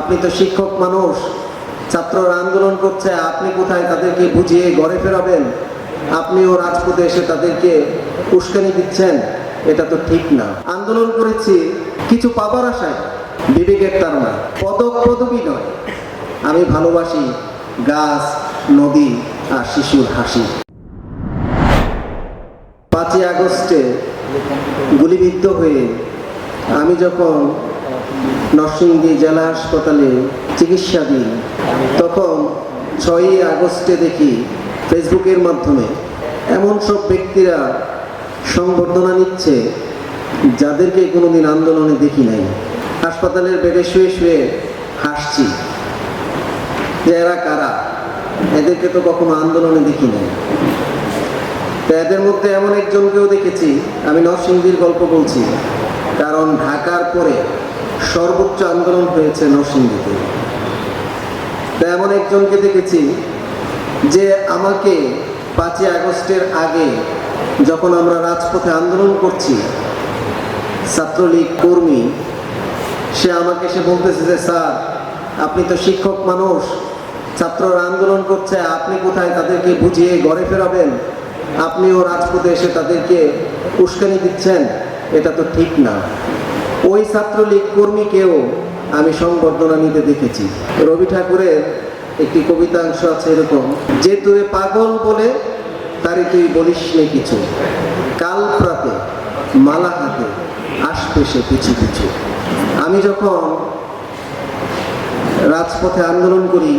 আপনি তো শিক্ষক মানুষ, ছাত্ররা আন্দোলন করছে, আপনি কোথায় তাদেরকে বুঝিয়ে ঘরে ফেরাবেন? আপনিও রাজপথে এসে তাদেরকে উস্কানি দিচ্ছেন, এটা তো ঠিক না। আন্দোলন করেছি, কিছু পাবার আশায়, বিবেকের তার না পদক পদবি নয়। আমি ভালোবাসি গাছ, নদী আর শিশুর হাসি। পাঁচই আগস্টে গুলিবিদ্ধ হয়ে আমি যখন নরসিংদী জেলা হাসপাতালে চিকিৎসাধীন। তখন ছয়ই আগস্টে দেখি ফেসবুকের মাধ্যমে এমন সব ব্যক্তিরা সংবর্ধনা নিচ্ছে যাদেরকে কোনোদিন আন্দোলনে দেখি নাই। হাসপাতালের বেডে শুয়ে শুয়ে হাসছি। যে এরা কারা? এদেরকে তো কখনো আন্দোলনে দেখি নাই। এদের মধ্যে এমন একজনকেও দেখেছি, আমি নরসিংদীর গল্প বলছি। কারণ ঢাকার পরে সর্বোচ্চ আন্দোলন হয়েছে নরসিংদীতে। এমন একজনকে দেখেছি যে আমাকে পাঁচই আগস্টের আগে যখন আমরা রাজপথে আন্দোলন করছি, ছাত্রলীগ কর্মী, সে আমাকে সে বলতেছে যে, স্যার, আপনি তো শিক্ষক মানুষ, ছাত্ররা আন্দোলন করছে, আপনি কোথায় তাদেরকে বুঝিয়ে ঘরে ফেরাবেন? আপনিও রাজপথে এসে তাদেরকে উস্কানি দিচ্ছেন, এটা তো ঠিক না। ওই ছাত্রলীগ কর্মীকেও আমি সংবর্ধনা নিতে দেখেছি। রবি ঠাকুরের একটি কবিতাংশ আছে এরকম, যে তুই পাগল বলে, তারই তুই বলিস নে কিছু। কাল প্রাতে মালা হাতে আসবে সে কিছু পিছু। আমি যখন রাজপথে আন্দোলন করি,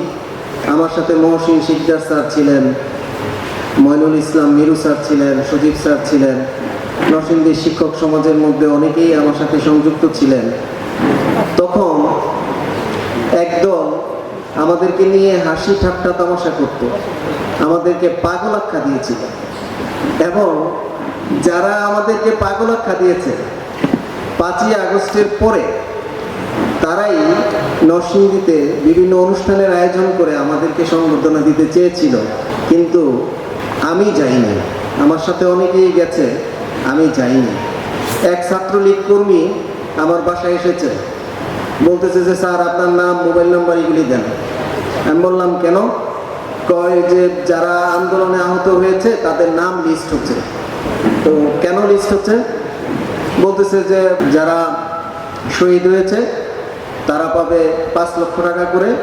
আমার সাথে মহসিন শিকদার স্যার ছিলেন ময়নুল ইসলাম মিরু স্যার ছিলেন সজীব স্যার ছিলেন নরসিংদীর শিক্ষক সমাজের মধ্যে অনেকেই আমার সাথে সংযুক্ত ছিলেন। তখন একদল আমাদেরকে নিয়ে হাসি ঠাট্টা তামাশা করত। আমাদেরকে পাগল আখ্যা দিয়েছিল। এবং যারা আমাদেরকে পাগল আখ্যা দিয়েছে, পাঁচই আগস্টের পরে তারাই নরসিংদীতে বিভিন্ন অনুষ্ঠানের আয়োজন করে আমাদেরকে সংবর্ধনা দিতে চেয়েছিল। কিন্তু আমি যাইনি। আমার সাথে অনেকেই গেছে। আমি যাইনি। এক ছাত্রলীগ কর্মী আমার বাসায় এসেছে। বলতেছে যে, স্যার, আপনার নাম, মোবাইল নাম্বার এগুলি দেন। আমি বললাম, কেন? কয় যে, যারা আন্দোলনে আহত হয়েছে, তাদের নাম লিস্ট হচ্ছে। তো কেন লিস্ট হচ্ছে? বলতেছে যে, যারা শহীদ হয়েছে, তারা পাবে পাঁচ লক্ষ টাকা করে,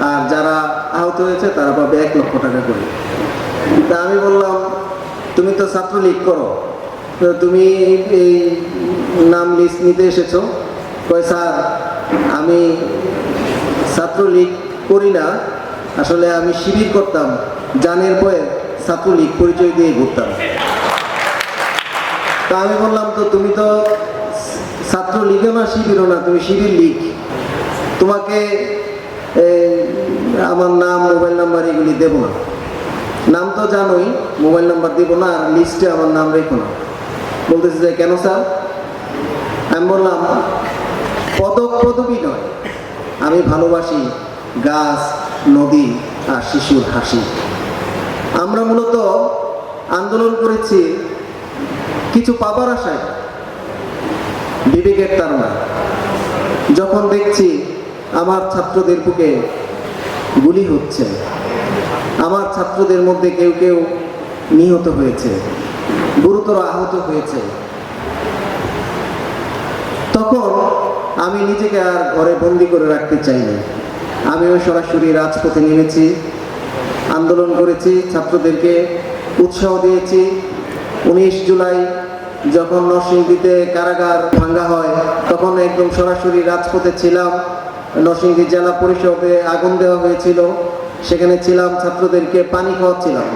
আর যারা আহত হয়েছে, তারা পাবে এক লক্ষ টাকা করে। তা আমি বললাম, তুমি তো ছাত্রলীগ করো। তো তুমি এই নাম লিস্ট নিতে এসেছ। কয় স্যার আমি ছাত্রলীগ করি না। আসলে আমি শিবির করতাম, জানের বয়ে ছাত্রলীগ পরিচয় দিয়ে ঘুরতাম। তা আমি বললাম, তো তুমি তো ছাত্র লীগও না, শিবিরও না, তুমি শিবির লীগ। তোমাকে আমার নাম, মোবাইল নাম্বার এগুলি দেবো না। নাম তো জানোই, মোবাইল নাম্বার দিব না, আর লিস্টে আমার নাম রেখো না। বলতেছে যে, কেন স্যার? আমি বললাম, পদক পদবি নয়। আমি ভালোবাসি গাছ, নদী আর শিশুর হাসি। আমরা মূলত আন্দোলন করেছি কিছু পাবার আশায়। বিবেকের তার না যখন দেখছি আমার ছাত্রদের বুকে গুলি হচ্ছে, আমার ছাত্রদের মধ্যে কেউ কেউ নিহত হয়েছে। গুরুতর আহত হয়েছে। তখন আমি নিজেকে আর ঘরে বন্দি করে রাখতে চাইনি। আমিও সরাসরি রাজপথে নেমেছি, আন্দোলন করেছি, ছাত্রদেরকে উৎসাহ দিয়েছি। উনিশ জুলাই যখন নরসিংদীতে কারাগার ভাঙ্গা হয়, তখন একদম সরাসরি রাজপথে ছিলাম। নরসিংদী জেলা পরিষদে আগুন দেওয়া হয়েছিল, সেখানে ছিলাম, ছাত্রদেরকে পানি খাওয়াচ্ছিলাম।